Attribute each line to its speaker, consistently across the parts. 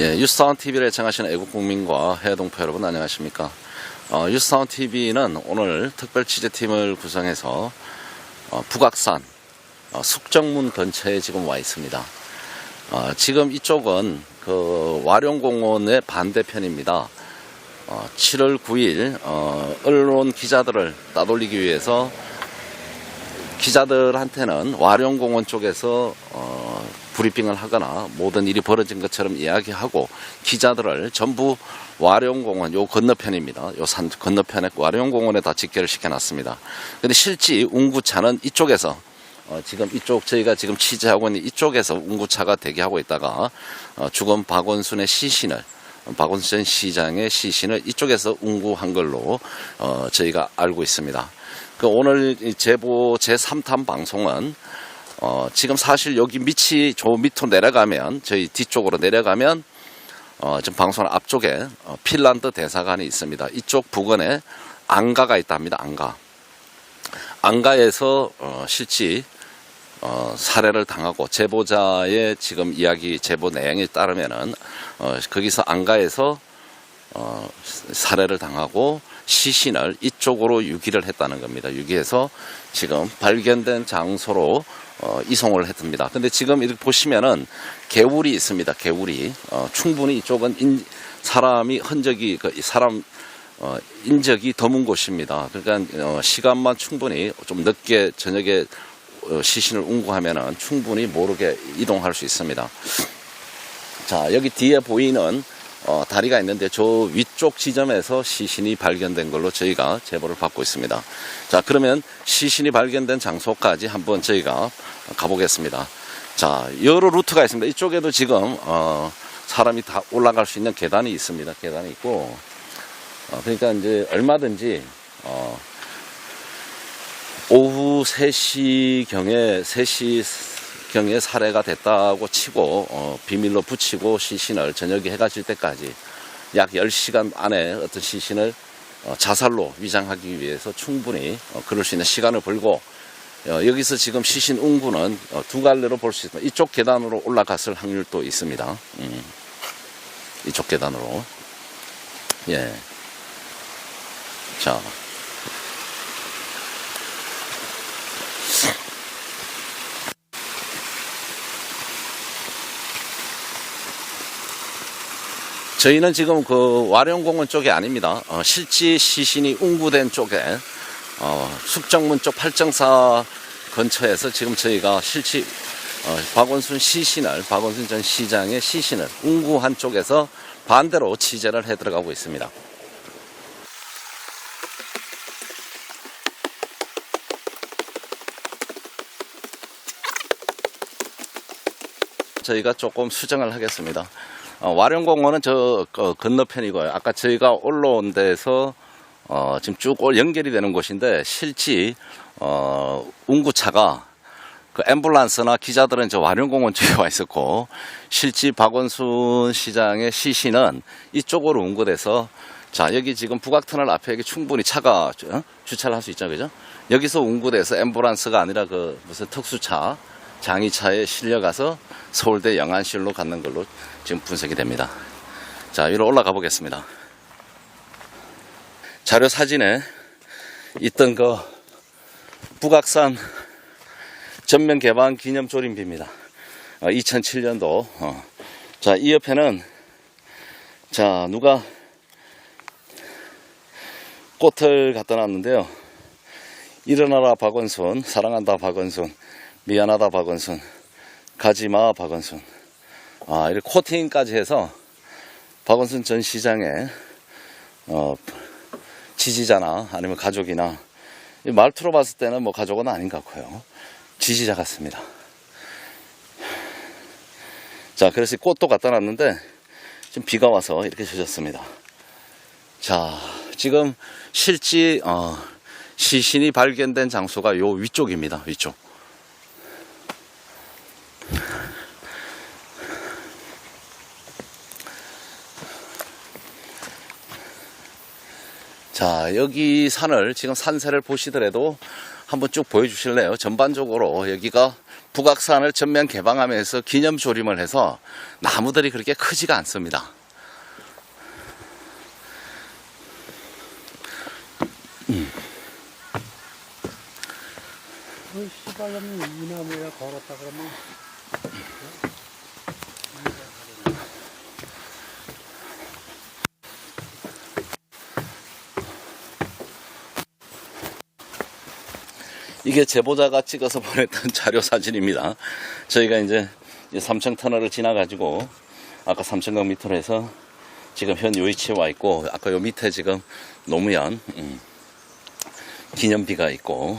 Speaker 1: 예, 유스타운 TV를 애청하시는 애국 국민과 해외 동포 여러분 안녕하십니까? 어, 유스타운 TV는 오늘 특별 취재팀을 구성해서 어, 북악산 어, 숙정문 근처에 지금 와 있습니다. 어, 지금 이쪽은 그 와룡공원의 반대편입니다. 어, 7월 9일 어, 언론 기자들을 따돌리기 위해서 기자들한테는 와룡공원 쪽에서 어, 브리핑을 하거나 모든 일이 벌어진 것처럼 이야기하고 기자들을 전부 와룡공원 요 건너편입니다. 요 산 건너편에 와룡공원에 다 집결을 시켜놨습니다. 근데 실제 운구차는 이쪽에서 어, 지금 이쪽 저희가 지금 취재하고 있는 이쪽에서 운구차가 대기하고 있다가 어, 죽은 박원순의 시신을 박원순 시장의 시신을 이쪽에서 운구한 걸로 어, 저희가 알고 있습니다. 그 오늘 이 제보 제 3탄 방송은 어, 지금 사실 여기 밑이 저 밑으로 내려가면 저희 뒤쪽으로 내려가면 어, 지금 방송 앞쪽에 어, 핀란드 대사관이 있습니다. 이쪽 부근에 안가가 있답니다. 안가. 안가에서 어, 실제 어, 살해를 당하고 제보자의 지금 이야기 제보 내용에 따르면은 어, 거기서 안가에서 어, 살해를 당하고 시신을 이쪽으로 유기를 했다는 겁니다. 유기해서 지금 발견된 장소로 어, 이송을 했습니다. 근데 지금 이렇게 보시면은 개울이 있습니다. 개울이 어, 충분히 이쪽은 인, 사람이 흔적이 그 사람 어, 인적이 드문 곳입니다. 그러니까 어, 시간만 충분히 좀 늦게 저녁에 어, 시신을 운구하면은 충분히 모르게 이동할 수 있습니다. 자 여기 뒤에 보이는 어, 다리가 있는데 저 위쪽 지점에서 시신이 발견된 걸로 저희가 제보를 받고 있습니다. 자 그러면 시신이 발견된 장소까지 한번 저희가 가보겠습니다. 자 여러 루트가 있습니다. 이쪽에도 지금 어, 사람이 다 올라갈 수 있는 계단이 있습니다. 계단이 있고 어, 그러니까 이제 얼마든지 어, 오후 3시 경에 3시 경에 살해가 됐다고 치고 어, 비밀로 붙이고 시신을 저녁에 해가 질 때까지 약 10시간 안에 어떤 시신을 어, 자살로 위장하기 위해서 충분히 어, 그럴 수 있는 시간을 벌고 어, 여기서 지금 시신 운구는 어, 두 갈래로 볼 수 있습니다. 이쪽 계단으로 올라갔을 확률도 있습니다. 음, 이쪽 계단으로. 예. 자. 저희는 지금 그 와룡공원 쪽이 아닙니다. 어, 실제 시신이 운구된 쪽에 어, 숙정문 쪽 팔정사 근처에서 지금 저희가 실제 어, 박원순 시신을 박원순 전 시장의 시신을 운구한 쪽에서 반대로 취재를 해 들어가고 있습니다. 저희가 조금 수정을 하겠습니다. 어, 와룡공원은 저 어, 건너편이고요. 아까 저희가 올라온 데서 어, 지금 쭉 올- 연결이 되는 곳인데 실제 어, 운구차가 그 앰뷸런스나 기자들은 저 와룡공원 쪽에 와 있었고 실제 박원순 시장의 시신은 이쪽으로 운구돼서 자 여기 지금 북악터널 앞에 충분히 차가 주- 어? 주차를 할 수 있죠, 그죠? 여기서 운구돼서 앰뷸런스가 아니라 그 무슨 특수차 장의차에 실려가서 서울대 영안실로 갖는 걸로 지금 분석이 됩니다. 자, 위로 올라가 보겠습니다. 자료 사진에 있던 그 북악산 전면 개방 기념 조림비입니다. 2007년도. 자, 이 옆에는 자, 누가 꽃을 갖다 놨는데요. 일어나라 박원순, 사랑한다 박원순, 미안하다 박원순, 가지마 박원순. 아, 이렇게 코팅까지 해서 박원순 전 시장의 어, 지지자나 아니면 가족이나 이 말투로 봤을 때는 뭐 가족은 아닌 것 같고요. 지지자 같습니다. 자, 그래서 이 꽃도 갖다 놨는데 지금 비가 와서 이렇게 젖었습니다. 자, 지금 실제 어, 시신이 발견된 장소가 요 위쪽입니다. 위쪽. 자, 여기 산을 지금 산세를 보시더라도 한번 쭉 보여주실래요? 전반적으로 여기가 북악산을 전면 개방하면서 기념 조림을 해서 나무들이 그렇게 크지가 않습니다.
Speaker 2: 그 시발놈이 이 나무에 걸었다 그러면
Speaker 1: 이게 제보자가 찍어서 보냈던 자료 사진입니다. 저희가 이제 삼청 터널을 지나가지고 아까 삼청강 밑으로 해서 지금 현 요 위치에 와 있고 아까 요 밑에 지금 노무현 음, 기념비가 있고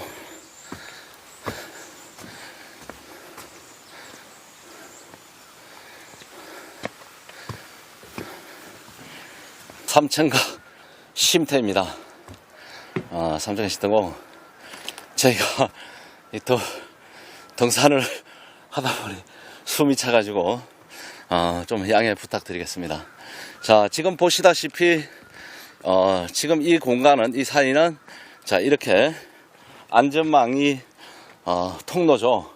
Speaker 1: 삼청강 쉼터입니다. 아, 삼청강 쉼터고 저희가 이또 등산을 하다 보니 숨이 차가지고 어, 좀 양해 부탁드리겠습니다. 자, 지금 보시다시피 어, 지금 이 공간은 이 사이는 자 이렇게 안전망이 어, 통로죠.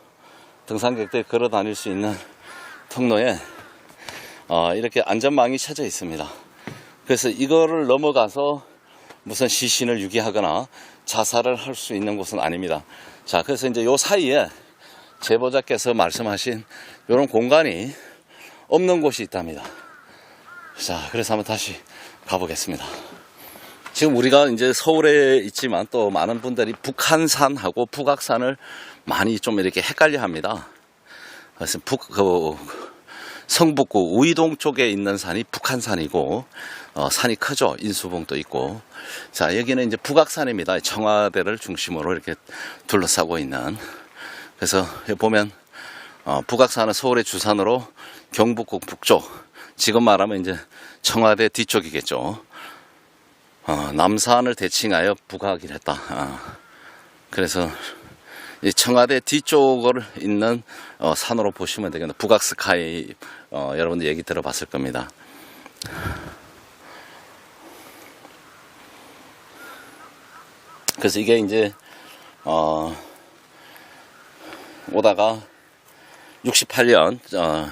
Speaker 1: 등산객들이 걸어 다닐 수 있는 통로에 어, 이렇게 안전망이 쳐져 있습니다. 그래서 이거를 넘어가서 무슨 시신을 유기하거나 자살을 할 수 있는 곳은 아닙니다. 자, 그래서 이제 요 사이에 제보자께서 말씀하신 이런 공간이 없는 곳이 있답니다. 자, 그래서 한번 다시 가보겠습니다. 지금 우리가 이제 서울에 있지만 또 많은 분들이 북한산하고 북악산을 많이 좀 이렇게 헷갈려 합니다. 그래서 북, 그, 성북구 우이동 쪽에 있는 산이 북한산이고 어, 산이 크죠. 인수봉도 있고. 자 여기는 이제 북악산입니다. 청와대를 중심으로 이렇게 둘러싸고 있는. 그래서 보면 어, 북악산은 서울의 주산으로 경북국 북쪽 지금 말하면 이제 청와대 뒤쪽이겠죠. 어, 남산을 대칭하여 북악이라 했다. 아, 그래서 이 청와대 뒤쪽을 있는 어, 산으로 보시면 되겠네요. 북악스카이 어, 여러분들 얘기 들어봤을 겁니다. 그래서 이게 이제 어, 오다가 68년 어,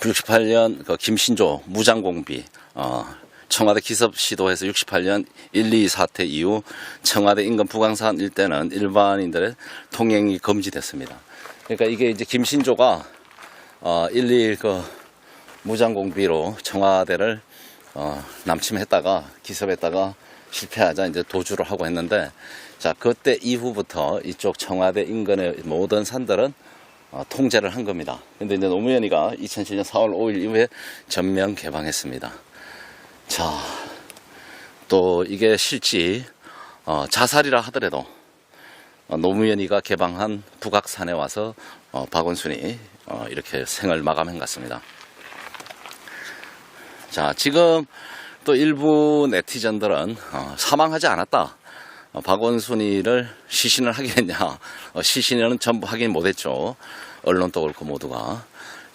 Speaker 1: 68년 그 김신조 무장공비 어, 청와대 기습 시도해서 68년 1, 2 사태 이후 청와대 인근 북왕산 일대는 일반인들의 통행이 금지됐습니다. 그러니까 이게 이제 김신조가 어, 1, 2 그 무장공비로 청와대를 어, 남침했다가 기습했다가 실패하자 이제 도주를 하고 했는데 자 그때 이후부터 이쪽 청와대 인근의 모든 산들은 어, 통제를 한 겁니다. 근데 이제 노무현이가 2007년 4월 5일 이후에 전면 개방했습니다. 자, 또 이게 실지 어, 자살이라 하더라도 어, 노무현이가 개방한 북악산에 와서 어, 박원순이 어, 이렇게 생을 마감한 것 같습니다. 자, 지금 또 일부 네티즌들은 어, 사망하지 않았다. 어, 박원순이를 시신을 하겠냐. 어, 시신은 전부 확인 못했죠. 언론도 그렇고 모두가.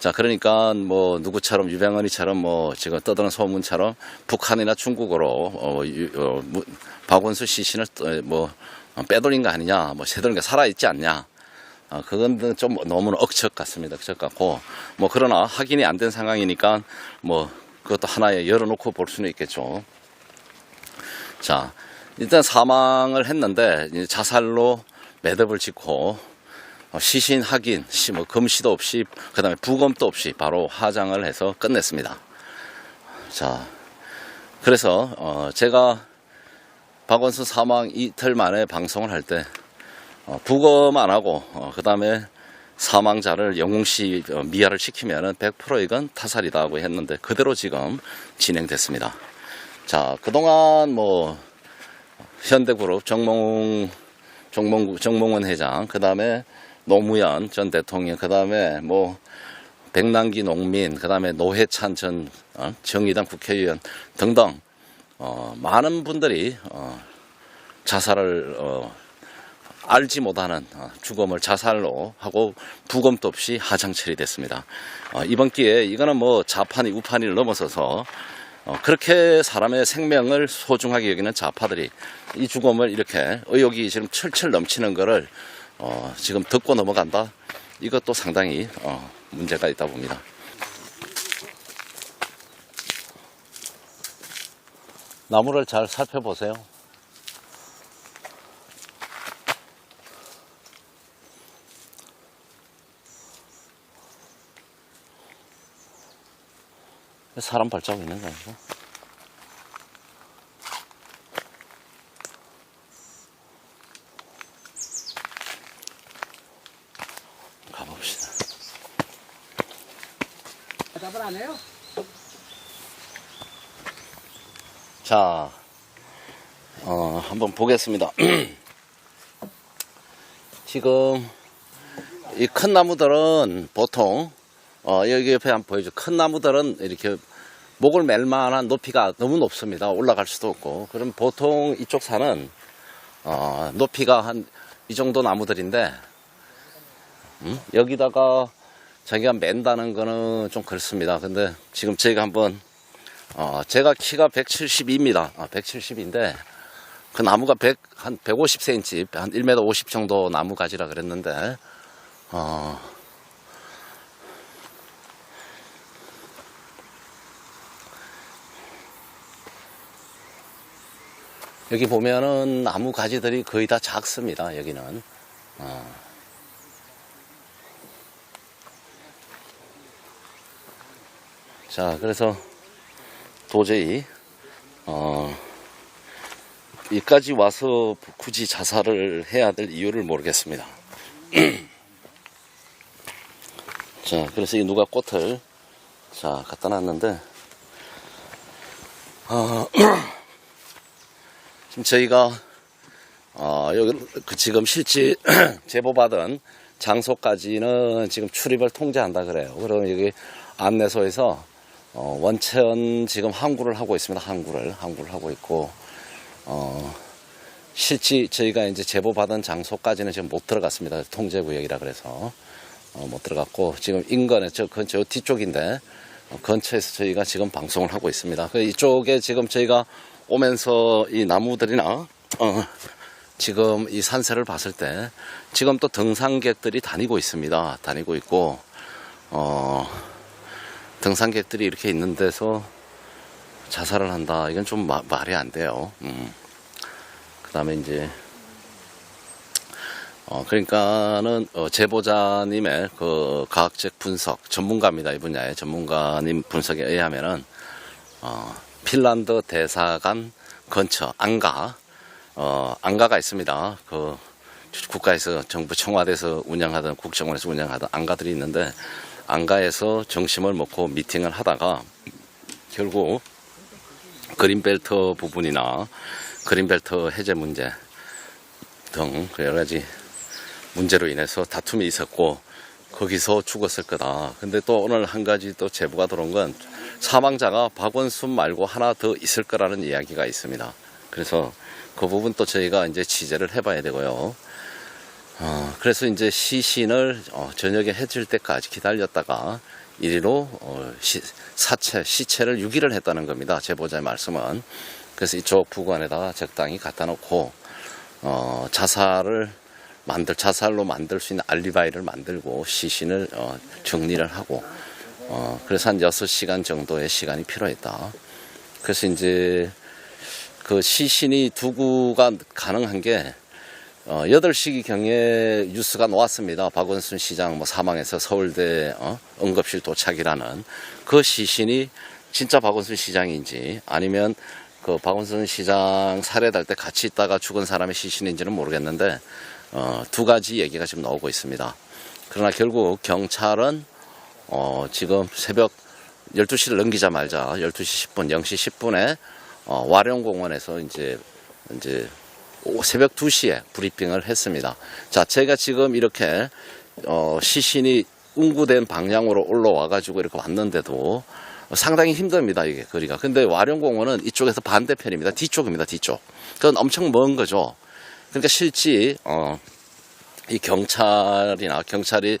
Speaker 1: 자, 그러니까 뭐 누구처럼 유병헌이처럼 뭐 지금 떠드는 소문처럼 북한이나 중국으로 어, 유- 어, 무- 박원순 시신을 또뭐 어, 빼돌린 거 아니냐, 뭐 새돌린 거 살아 있지 않냐. 어, 그건 좀 너무 억척 같습니다. 억척 같고 뭐 그러나 확인이 안 된 상황이니까 뭐 그것도 하나에 열어놓고 볼 수는 있겠죠. 자, 일단 사망을 했는데 자살로 매듭을 짓고 어, 시신 확인, 시, 뭐 검시도 없이 그 다음에 부검도 없이 바로 화장을 해서 끝냈습니다. 자, 그래서 어, 제가 박원순 사망 이틀 만에 방송을 할때 어, 부검 안 하고 어, 그 다음에 사망자를 영웅시 어, 미아를 시키면은 100% 이건 타살이다고 했는데 그대로 지금 진행됐습니다. 자, 그동안 뭐 현대그룹 정몽 정몽 정몽원 회장 그 다음에 노무현 전 대통령 그 다음에 뭐 백남기 농민 그 다음에 노회찬 전 어, 정의당 국회의원 등등 어, 많은 분들이 어, 자살을 어, 알지 못하는 어, 죽음을 자살로 하고 부검도 없이 하장 처리됐습니다. 어, 이번 기회에 이거는 뭐 좌판이 우판이를 넘어서서 어, 그렇게 사람의 생명을 소중하게 여기는 좌파들이 이 죽음을 이렇게 의혹이 지금 철철 넘치는 거를 어, 지금 듣고 넘어간다. 이것도 상당히 어, 문제가 있다 봅니다. 나무를 잘 살펴보세요. 사람 발자국 있는 거 아니고? 가봅시다.
Speaker 2: 답을 안 해요?
Speaker 1: 자, 어, 한번 보겠습니다. 지금 이 큰 나무들은 보통 어, 여기 옆에 한번 보여줘. 큰 나무들은 이렇게 목을 맬 만한 높이가 너무 높습니다. 올라갈 수도 없고. 그럼 보통 이쪽 산은 어, 높이가 한 이 정도 나무들인데 음? 여기다가 자기가 맨다는 거는 좀 그렇습니다. 근데 지금 저희가 한번 어, 제가 키가 172입니다. 아, 170인데, 그 나무가 100, 한 150cm, 한 1m 50 정도 나무 가지라 그랬는데, 어, 여기 보면은 나무 가지들이 거의 다 작습니다, 여기는. 어. 자, 그래서 도저히 어 여기까지 와서 굳이 자살을 해야 될 이유를 모르겠습니다. 자, 그래서 이 누가 꽃을 자 갖다 놨는데 어, 지금 저희가 어, 여기 그 지금 실제 제보받은 장소까지는 지금 출입을 통제한다 그래요. 그럼 여기 안내소에서 어, 원천 지금 항구를 하고 있습니다. 항구를 항구를 하고 있고 어, 실제 저희가 이제 제보 받은 장소까지는 지금 못 들어갔습니다. 통제 구역이라 그래서 어, 못 들어갔고 지금 인근에 저 근처 뒤쪽인데 어, 근처에서 저희가 지금 방송을 하고 있습니다. 그 이쪽에 지금 저희가 오면서 이 나무들이나 어, 지금 이 산세를 봤을 때 지금 또 등산객들이 다니고 있습니다. 다니고 있고 어, 등산객들이 이렇게 있는 데서 자살을 한다. 이건 좀 마- 말이 안 돼요. 음. 그 다음에 이제, 어, 그러니까는, 어, 제보자님의 그 과학적 분석, 전문가입니다. 이 분야의 전문가님 분석에 의하면은, 어, 핀란드 대사관 근처 안가, 어, 안가가 있습니다. 그, 국가에서 정부 청와대에서 운영하던 국정원에서 운영하던 안가들이 있는데 안가에서 점심을 먹고 미팅을 하다가 결국 그린벨트 부분이나 그린벨트 해제 문제 등 여러 가지 문제로 인해서 다툼이 있었고 거기서 죽었을 거다. 근데 또 오늘 한 가지 또 제보가 들어온 건 사망자가 박원순 말고 하나 더 있을 거라는 이야기가 있습니다. 그래서 그 부분 또 저희가 이제 취재를 해봐야 되고요. 어, 그래서 이제 시신을 어, 저녁에 해질 때까지 기다렸다가 이리로 어, 시, 사체 시체를 유기를 했다는 겁니다. 제보자의 말씀은 그래서 이쪽 부관에다가 적당히 갖다 놓고 어, 자살을 만들 자살로 만들 수 있는 알리바이를 만들고 시신을 어, 정리를 하고 어, 그래서 한 6시간 정도의 시간이 필요했다. 그래서 이제 그 시신이 두구가 가능한 게 어, 8시 경에 뉴스가 나왔습니다. 박원순 시장 뭐 사망해서 서울대 어, 응급실 도착이라는 그 시신이 진짜 박원순 시장인지 아니면 그 박원순 시장 살해될 때 같이 있다가 죽은 사람의 시신인지는 모르겠는데 어, 두 가지 얘기가 지금 나오고 있습니다. 그러나 결국 경찰은 어, 지금 새벽 12시를 넘기자마자 12시 10분, 0시 10분에 어, 와룡공원에서 이제 이제 오- 새벽 2시에 브리핑을 했습니다. 자, 제가 지금 이렇게 어, 시신이 운구된 방향으로 올라와 가지고 이렇게 왔는데도 상당히 힘듭니다, 이게 거리가. 근데 와룡공원은 이쪽에서 반대편입니다. 뒤쪽입니다, 뒤쪽. 그건 엄청 먼 거죠. 그러니까 실제 어, 이 경찰이나 경찰이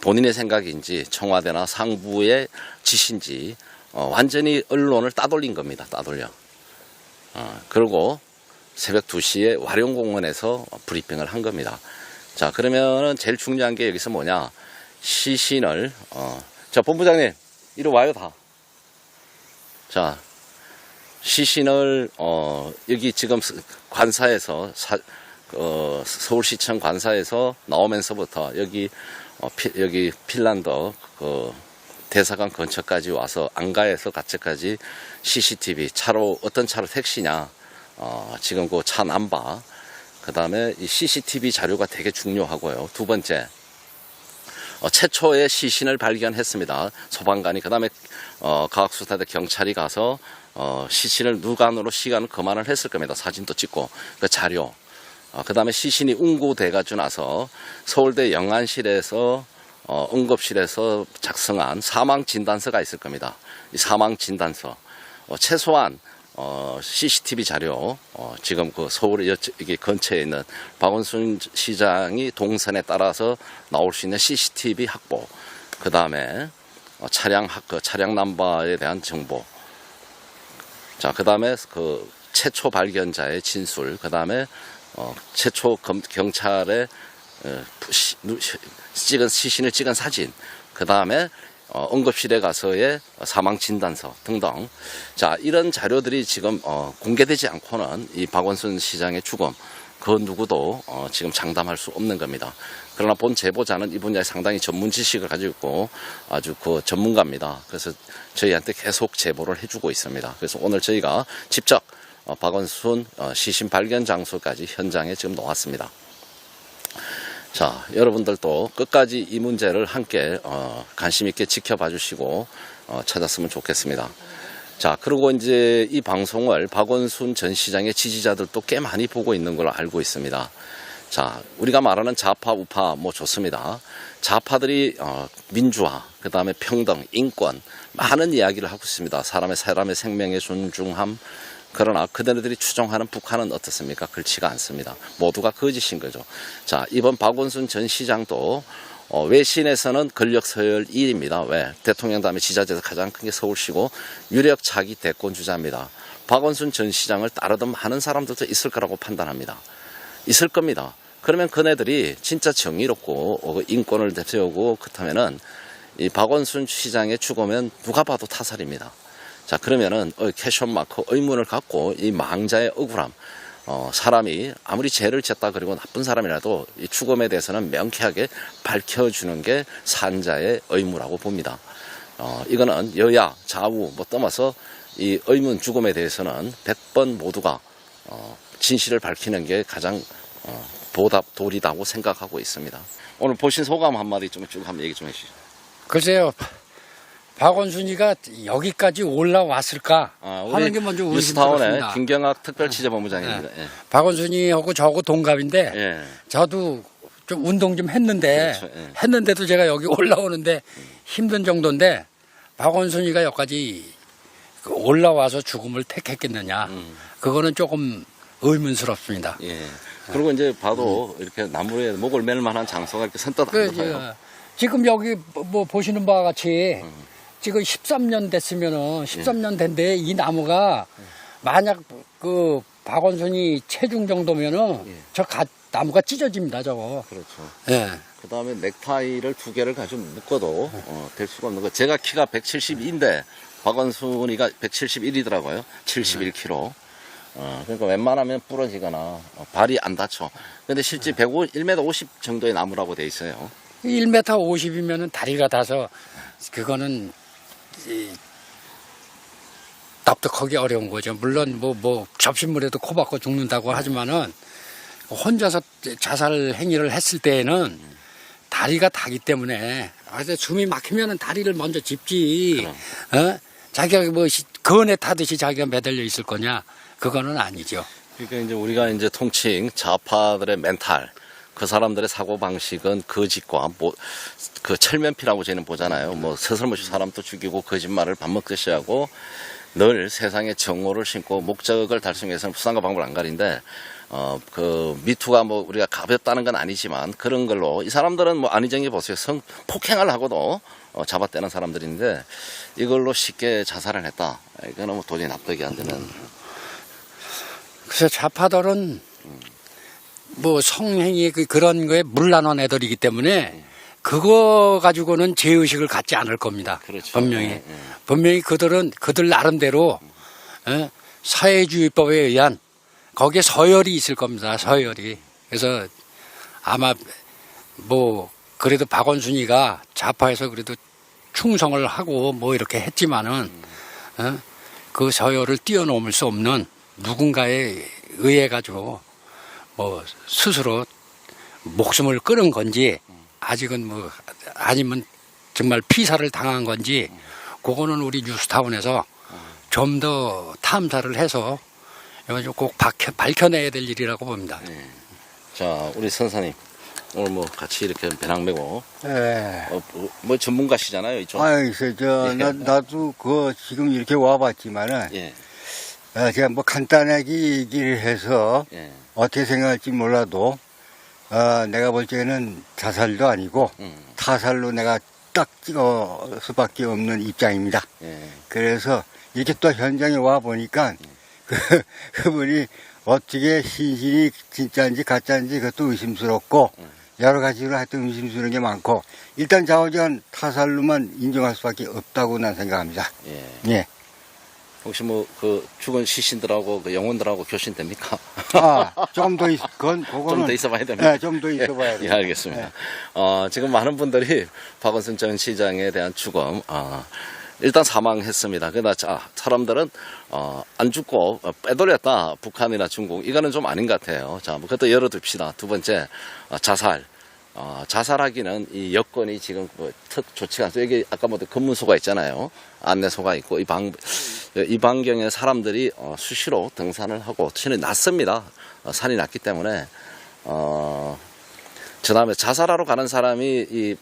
Speaker 1: 본인의 생각인지 청와대나 상부의 지시인지 어, 완전히 언론을 따돌린 겁니다. 따돌려. 어, 그리고 새벽 2시에 와룡공원에서 브리핑을 한 겁니다. 자, 그러면은 제일 중요한 게 여기서 뭐냐? 시신을, 어, 자, 본부장님, 이리 와요, 다. 자, 시신을, 어, 여기 지금 스- 관사에서, 사, 어, 서울시청 관사에서 나오면서부터 여기, 어, 피, 여기 핀란드, 그, 대사관 근처까지 와서 안가에서 가츠까지 CCTV 차로 어떤 차로 택시냐 어, 지금 그 차 남바. 그 다음에 이 CCTV 자료가 되게 중요하고요. 두 번째 어, 최초의 시신을 발견했습니다. 소방관이 그 다음에 어, 과학수사대 경찰이 가서 어, 시신을 누간으로 시간을 그만을 했을 겁니다. 사진도 찍고 그 자료. 어, 그 다음에 시신이 운구돼가지고 나서 서울대 영안실에서 어, 응급실에서 작성한 사망 진단서가 있을 겁니다. 이 사망 진단서. 어, 최소한 어, CCTV 자료 어, 지금 그 서울 여 이게 근처에 있는 박원순 시장이 동선에 따라서 나올 수 있는 CCTV 확보 그 다음에 어, 차량 학- 그 차량 남바에 대한 정보. 자, 그 다음에 그 최초 발견자의 진술, 그 다음에 어, 최초 검- 경찰의 어, 시- 찍은 시신을 찍은 사진, 그 다음에 어, 응급실에 가서의 사망 진단서 등등. 자, 이런 자료들이 지금 어, 공개되지 않고는 이 박원순 시장의 죽음, 그 누구도 어, 지금 장담할 수 없는 겁니다. 그러나 본 제보자는 이 분야에 상당히 전문 지식을 가지고 있고 아주 그 전문가입니다. 그래서 저희한테 계속 제보를 해주고 있습니다. 그래서 오늘 저희가 직접 어, 박원순 어, 시신 발견 장소까지 현장에 지금 놓았습니다. 자, 여러분들도 끝까지 이 문제를 함께 어, 관심 있게 지켜봐 주시고 어, 찾았으면 좋겠습니다. 자, 그리고 이제 이 방송을 박원순 전 시장의 지지자들도 꽤 많이 보고 있는 걸로 알고 있습니다. 자, 우리가 말하는 좌파, 우파 뭐 좋습니다. 좌파들이 어, 민주화, 그 다음에 평등, 인권 많은 이야기를 하고 있습니다. 사람의 사람의 생명의 존중함. 그러나 그들이 추종하는 북한은 어떻습니까? 그렇지가 않습니다. 모두가 거짓인 거죠. 자, 이번 박원순 전 시장도 어, 외신에서는 권력 서열 1위입니다. 왜? 대통령 다음에 지자체에서 가장 큰 게 서울시고 유력 차기 대권 주자입니다. 박원순 전 시장을 따르던 많은 사람들도 있을 거라고 판단합니다. 있을 겁니다. 그러면 그네들이 진짜 정의롭고 어, 인권을 대표하고 그렇다면은 이 박원순 시장의 죽으면 누가 봐도 타살입니다. 자 그러면은 어, 캐션 마크 의문을 갖고 이 망자의 억울함 어, 사람이 아무리 죄를 졌다 그리고 나쁜 사람이라도 이 죽음에 대해서는 명쾌하게 밝혀주는 게 산자의 의무라고 봅니다. 어, 이거는 여야 좌우 뭐 떠나서 이 의문 죽음에 대해서는 100번 모두가 어, 진실을 밝히는 게 가장 어, 보답 도리다고 생각하고 있습니다. 오늘 보신 소감 한마디 좀 쭉 한번 얘기 좀 해주시죠.
Speaker 3: 글쎄요. 박원순이가 여기까지 올라왔을까
Speaker 1: 아,
Speaker 3: 하는 게 먼저
Speaker 1: 뉴스타운의
Speaker 3: 의심스럽습니다.
Speaker 1: 김경학 특별취재본부장입니다. 예.
Speaker 3: 박원순이하고 저하고 동갑인데
Speaker 1: 예.
Speaker 3: 저도 좀 운동 좀 했는데
Speaker 1: 그렇죠, 예.
Speaker 3: 했는데도 제가 여기 올라오는데 힘든 정도인데 박원순이가 여기까지 그 올라와서 죽음을 택했겠느냐
Speaker 1: 음.
Speaker 3: 그거는 조금 의문스럽습니다.
Speaker 1: 예. 그리고 이제 봐도 이렇게 나무에 목을 맬 만한 장소가 이렇게 선뜻
Speaker 3: 그,
Speaker 1: 안 보여요.
Speaker 3: 저, 지금 여기 뭐 보시는 바와 같이
Speaker 1: 음.
Speaker 3: 지금 13년 됐으면은 13년 된데 이 나무가 만약 그 박원순이 체중 정도면은
Speaker 1: 예.
Speaker 3: 저 가, 나무가 찢어집니다 저거.
Speaker 1: 그렇죠.
Speaker 3: 예.
Speaker 1: 그 다음에 넥타이를 두 개를 가지고 묶어도 어, 될 수가 없는 거. 제가 키가 172인데 박원순이가 171이더라고요. 71kg. 어, 그러니까 웬만하면 부러지거나 어, 발이 안 다쳐. 근데 실제 105, 1m 50 정도의 나무라고 돼 있어요.
Speaker 3: 1m 50이면은 다리가 닿아서 그거는 이, 납득하기 어려운 거죠. 물론 뭐뭐 접신물에도 코 박고 죽는다고 하지만은 혼자서 자살 행위를 했을 때에는 다리가 닿기 때문에 아, 근데 숨이 막히면은 다리를 먼저 짚지. 어? 자기가 뭐 시- 건에 타듯이 자기가 매달려 있을 거냐? 그거는 아니죠.
Speaker 1: 그러니까 이제 우리가 이제 통칭 좌파들의 멘탈, 그 사람들의 사고 방식은 거짓과 뭐, 그 철면피라고 저희는 보잖아요. 뭐 서슬머시 사람도 죽이고 거짓말을 밥 먹듯이 하고 늘 세상에 정오를 심고 목적을 달성하기 위해서는 부상과 방법을 안 가린데 어, 그, 미투가 뭐, 우리가 가볍다는 건 아니지만, 그런 걸로, 이 사람들은 뭐, 안희정이 보세요. 성, 폭행을 하고도, 어, 잡아떼는 사람들인데, 이걸로 쉽게 자살을 했다. 이거는 뭐, 도저히 납득이 안 되는.
Speaker 3: 그래서 좌파들은 뭐 성행위 그 그런 거에 물난원 애들이기 때문에 그거 가지고는 죄의식을 갖지 않을 겁니다.
Speaker 1: 그렇죠.
Speaker 3: 분명히.
Speaker 1: 예, 예.
Speaker 3: 분명히 그들은 그들 나름대로 예, 사회주의법에 의한 거기에 서열이 있을 겁니다. 서열이. 그래서 아마 뭐 그래도 박원순이가 좌파에서 그래도 충성을 하고 뭐 이렇게 했지만은 어? 그 서열을 뛰어넘을 수 없는 누군가에 의해 가지고 뭐 스스로 목숨을 끊은 건지 아직은 뭐 아니면 정말 피살을 당한 건지 그거는 우리 뉴스타운에서 좀 더 탐사를 해서 이거 좀꼭 밝혀, 밝혀 내야 될 일이라고 봅니다.
Speaker 1: 자, 우리 선사님. 오늘 뭐 같이 이렇게 배낭 메고
Speaker 2: 예.
Speaker 1: 어, 뭐, 뭐 전문가시잖아요, 이쪽.
Speaker 2: 아이, 저, 저, 나, 나도 그, 지금 이렇게 와봤지만은,
Speaker 1: 예,
Speaker 2: 어, 제가 뭐 간단하게 얘기를 해서
Speaker 1: 예,
Speaker 2: 어떻게 생각할지 몰라도, 어, 내가 볼 때는 자살도 아니고,
Speaker 1: 음,
Speaker 2: 타살로 내가 딱 찍어 수밖에 없는 입장입니다.
Speaker 1: 예,
Speaker 2: 그래서 이렇게 또 현장에 와 보니까 그, 그분이 어떻게 신신이 진짜인지 가짜인지 그것도 의심스럽고 여러 가지로 하여튼 의심스러운 게 많고 일단 좌우지간 타살로만 인정할 수밖에 없다고 난 생각합니다.
Speaker 1: 예.
Speaker 2: 예.
Speaker 1: 혹시 뭐 그 죽은 시신들하고 그 영혼들하고 교신 됩니까?
Speaker 2: 아, 좀 더 있, 그건, 그거는.
Speaker 1: 좀 더 있어봐야 됩니다.
Speaker 2: 네, 좀 더 있어봐야
Speaker 1: 예. 예, 알겠습니다. 어, 지금 많은 분들이 박원순 전 시장에 대한 죽음, 어, 일단 사망했습니다. 그러나 자, 사람들은 어, 안 죽고 어, 빼돌렸다. 북한이나 중국. 이거는 좀 아닌 것 같아요. 자, 뭐 그것도 열어둡시다. 두 번째, 어, 자살. 어, 자살하기는 이 여건이 지금 뭐턱 좋지가 않아요. 여기 아까 뭐 검문소가 있잖아요. 안내소가 있고 이 방, 이 반경에 사람들이 어, 수시로 등산을 하고 신이 났습니다. 어, 산이 났기 때문에 어, 그 다음에 자살하러 가는 사람이 이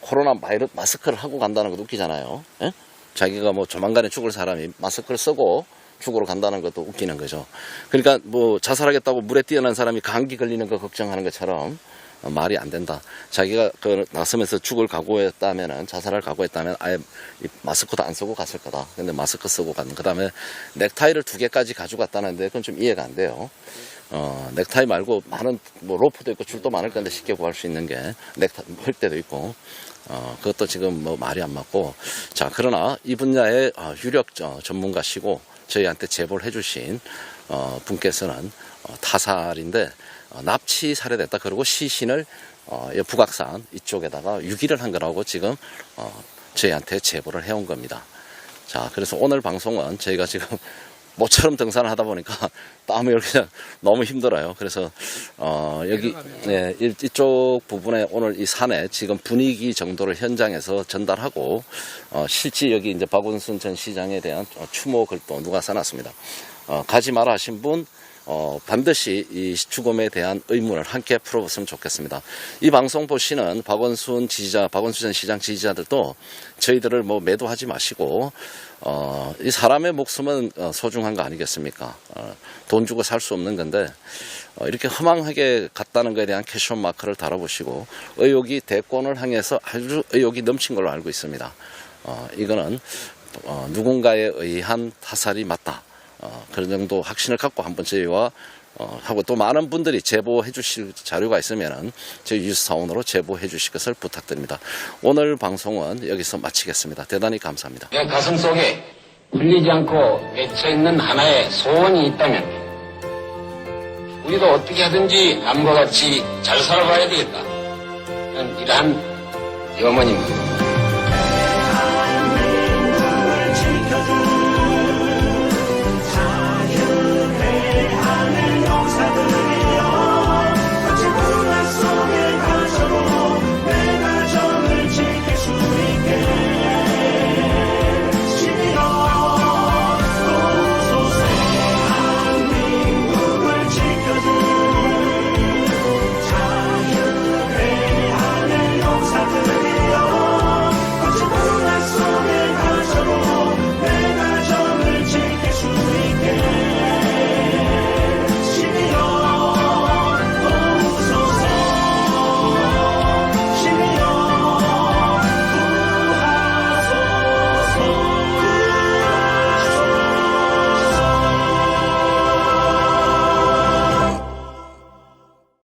Speaker 1: 코로나 바이러스 마스크를 하고 간다는 것도 웃기잖아요. 예? 자기가 뭐 조만간에 죽을 사람이 마스크를 쓰고 죽으러 간다는 것도 웃기는 거죠. 그러니까 뭐 자살하겠다고 물에 뛰어난 사람이 감기 걸리는 거 걱정하는 것처럼 어, 말이 안 된다. 자기가 그 나서면서 죽을 각오했다면은 자살할 각오했다면 아예 이 마스크도 안 쓰고 갔을 거다. 근데 마스크 쓰고 가는. 그다음에 넥타이를 두 개까지 가져갔다는데 그건 좀 이해가 안 돼요. 어, 넥타이 말고 많은 뭐 로프도 있고 줄도 많을 건데 쉽게 구할 수 있는 게 넥타이 헐대도 있고 어, 그것도 지금 뭐 말이 안 맞고 자 그러나 이 분야의 어, 유력 어, 전문가시고 저희한테 제보를 해주신 어, 분께서는 어, 타살인데 어, 납치 살해됐다 그러고 시신을 어, 이 북악산 이쪽에다가 유기를 한 거라고 지금 어, 저희한테 제보를 해온 겁니다. 자, 그래서 오늘 방송은 저희가 지금 모처럼 등산을 하다 보니까 땀이 이렇게 그냥 너무 힘들어요. 그래서 어 여기 네, 이- 이쪽 부분에 오늘 이 산에 지금 분위기 정도를 현장에서 전달하고 어 실제 여기 이제 박원순 전 시장에 대한 어, 추모글 또 누가 써놨습니다. 어 가지 마라 하신 분 어, 반드시 이 죽음에 대한 의문을 함께 풀어봤으면 좋겠습니다. 이 방송 보시는 박원순 지지자, 박원순 전 시장 지지자들도 저희들을 뭐 매도하지 마시고, 어, 이 사람의 목숨은 어, 소중한 거 아니겠습니까? 어, 돈 주고 살 수 없는 건데, 어, 이렇게 허망하게 갔다는 것에 대한 캐션 마크를 달아보시고, 의혹이 대권을 향해서 아주 의혹이 넘친 걸로 알고 있습니다. 어, 이거는 어, 누군가에 의한 타살이 맞다. 어, 그런 정도 확신을 갖고 한번 저희와 어, 하고 또 많은 분들이 제보해 주실 자료가 있으면은 저희 뉴스타운으로 제보해 주실 것을 부탁드립니다. 오늘 방송은 여기서 마치겠습니다. 대단히 감사합니다.
Speaker 4: 내 가슴 속에 풀리지 않고 맺혀 있는 하나의 소원이 있다면 우리도 어떻게 하든지 남과 같이 잘 살아봐야 되겠다. 이러한 염원입니다.